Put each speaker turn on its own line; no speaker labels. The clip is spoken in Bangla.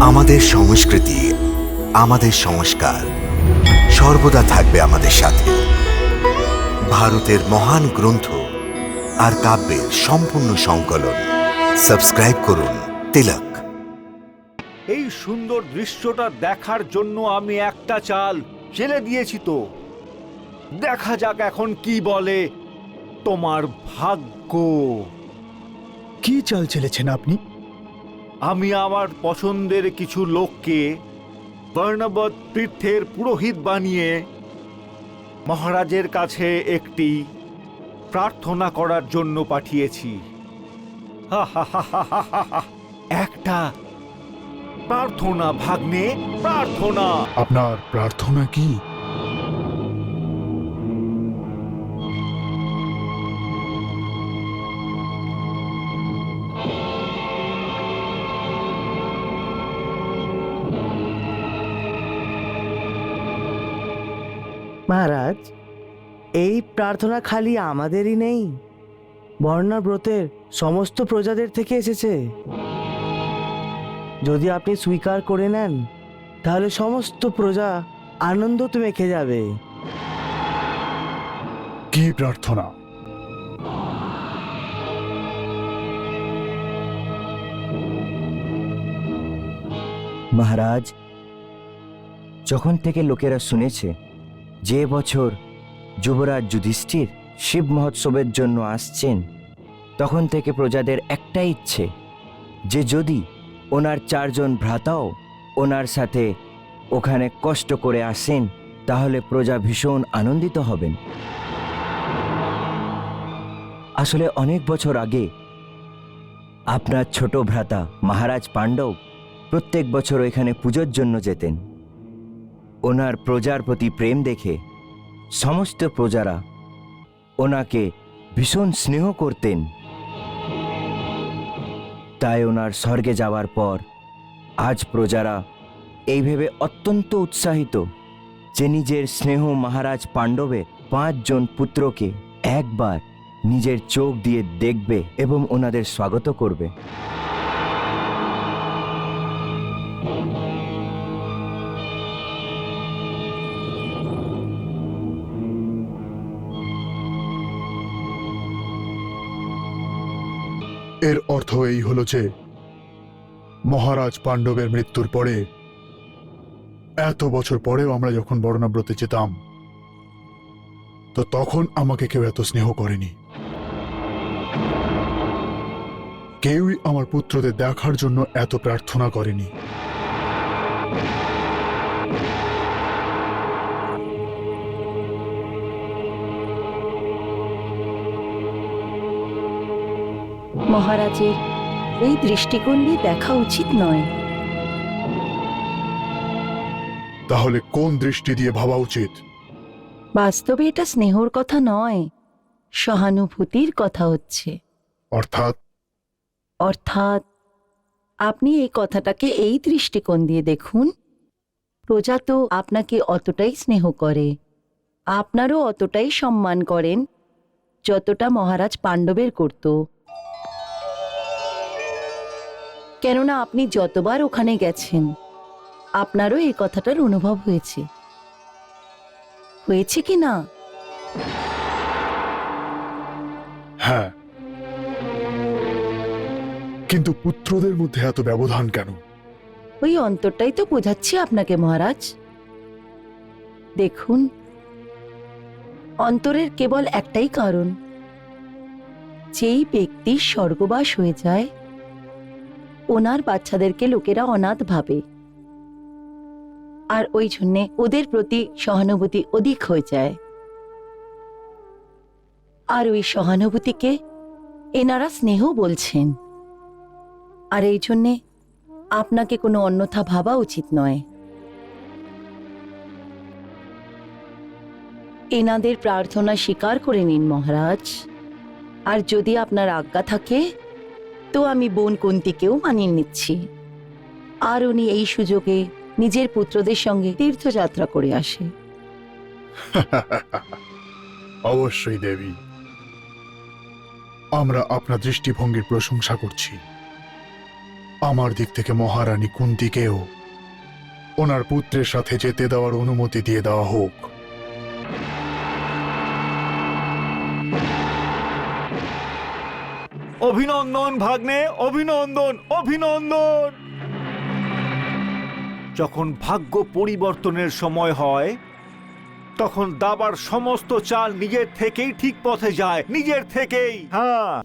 আমাদের সংস্কৃতি আমাদের সংস্কার সর্বদা থাকবে আমাদের সাথে। ভারতের মহান গ্রন্থ আর কাব্যের সম্পূর্ণ সংকলন। সাবস্ক্রাইব করুন তিলক।
এই সুন্দর দৃশ্যটা দেখার জন্য আমি একটা চাল চেলে দিয়েছি তো। দেখা যাক এখন কি বলে তোমার ভাগ্য।
কি চাল চেলেছেন আপনি?
আমি আমার পছন্দের কিছু লোককে বর্ণবৎ তীর্থের পুরোহিত বানিয়ে মহারাজের কাছে একটি প্রার্থনা করার জন্য পাঠিয়েছি। একটা প্রার্থনা, ভাগ্নে, প্রার্থনা।
আপনার প্রার্থনা কি?
মহারাজ এই প্রার্থনা খালি আমাদেরই নেই বর্ণা ব্রতের সমস্ত প্রজাদের থেকে এসেছে। যদি আপনি স্বীকার করে নেন তাহলে সমস্ত প্রজা আনন্দ তুমি মেখে যাবে।
কি প্রার্থনা?
মহারাজ যখন থেকে লোকেরা শুনেছে যে বছর যুবরাজ যুধিষ্ঠির শিব মহোৎসবের জন্য আসছেন, তখন থেকে প্রজাদের একটা ইচ্ছে যে যদি ওনার চারজন ভ্রাতাও ওনার সাথে ওখানে কষ্ট করে আসেন, তাহলে প্রজা ভীষণ আনন্দিত হবেন। আসলে অনেক বছর আগে আপনার ছোট ভ্রাতা মহারাজ পাণ্ডব প্রত্যেক বছর এখানে পুজোর জন্য যেতেন। ওনার প্রজার প্রতি প্রেম দেখে সমস্ত প্রজারা ওনাকে ভীষণ স্নেহ করতেন। তাই ওনার স্বর্গে যাওয়ার পর আজ প্রজারা এই ভেবে অত্যন্ত উৎসাহিত যে নিজের স্নেহ মহারাজ পাণ্ডবের পাঁচজন পুত্রকে একবার নিজের চোখ দিয়ে দেখবে এবং ওনাদের স্বাগত করবে।
এর অর্থ এই হল যে, মহারাজ পাণ্ডবের মৃত্যুর পরে, এত বছর পরেও আমরা যখন বর্ণাব্রতে যেতাম, তো তখন আমাকে কেউ এত স্নেহ করেনি। কেউই আমার পুত্রদের দেখার জন্য এত প্রার্থনা করেনি।
মহারাজের এই দৃষ্টিকোণ দিয়ে দেখা উচিত নয়।
তাহলে কোন দৃষ্টি দিয়ে ভাবা উচিত?
বাস্তবে এটা স্নেহর কথা নয় সহানুভূতির কথা হচ্ছে।
অর্থাৎ?
অর্থাৎ আপনি এই কথাটাকে এই দৃষ্টিকোণ দিয়ে দেখুন প্রজা তো আপনাকে অতটাই স্নেহ করে আপনারও অতটাই সম্মান করেন যতটা মহারাজ পাণ্ডবের করত। কেননা আপনি যতবার ওখানে গেছেন আপনারও এই কথাটার অনুভব হয়েছে। হয়েছে কি না?
হ্যাঁ। কিন্তু পুত্রদের মধ্যে এত ব্যবধান কেন?
ওই অন্তরটাই তো বোঝাচ্ছি আপনাকে মহারাজ। দেখুন অন্তরের কেবল একটাই কারণ যেই ব্যক্তির স্বর্গবাস হয়ে যায় ওনার বাচ্চাদেরকে লোকেরা অনাথ ভাবে। আর ওই জন্যে ওদের প্রতি সহানুভূতি অধিক হয়ে যায়। আর ওই সহানুভূতিকে এনারা স্নেহ বলছেন। আর এই জন্যে আপনাকে কোনো অন্যথা ভাবা উচিত নয়। এনাদের প্রার্থনা স্বীকার করে নিন মহারাজ। আর যদি আপনার আজ্ঞা থাকে তো আমি বোন কুন্তিকেও মানিয়ে নিচ্ছি। আর উনি এই সুযোগে নিজের পুত্রদের সঙ্গে তীর্থযাত্রা করে আসে।
অবশ্যই, দেবী। আমরা আপনার দৃষ্টিভঙ্গির প্রশংসা করছি। আমার দিক থেকে মহারানী কুন্তিকেও ওনার পুত্রের সাথে যেতে দেওয়ার অনুমতি দিয়ে দেওয়া হোক।
অভিনন্দন, ভাগ্নে, অভিনন্দন অভিনন্দন। যখন ভাগ্য পরিবর্তনের সময় হয়, তখন দাবার সমস্ত চাল নিজের থেকেই ঠিক পথে যায়, নিজের থেকেই। হ্যাঁ।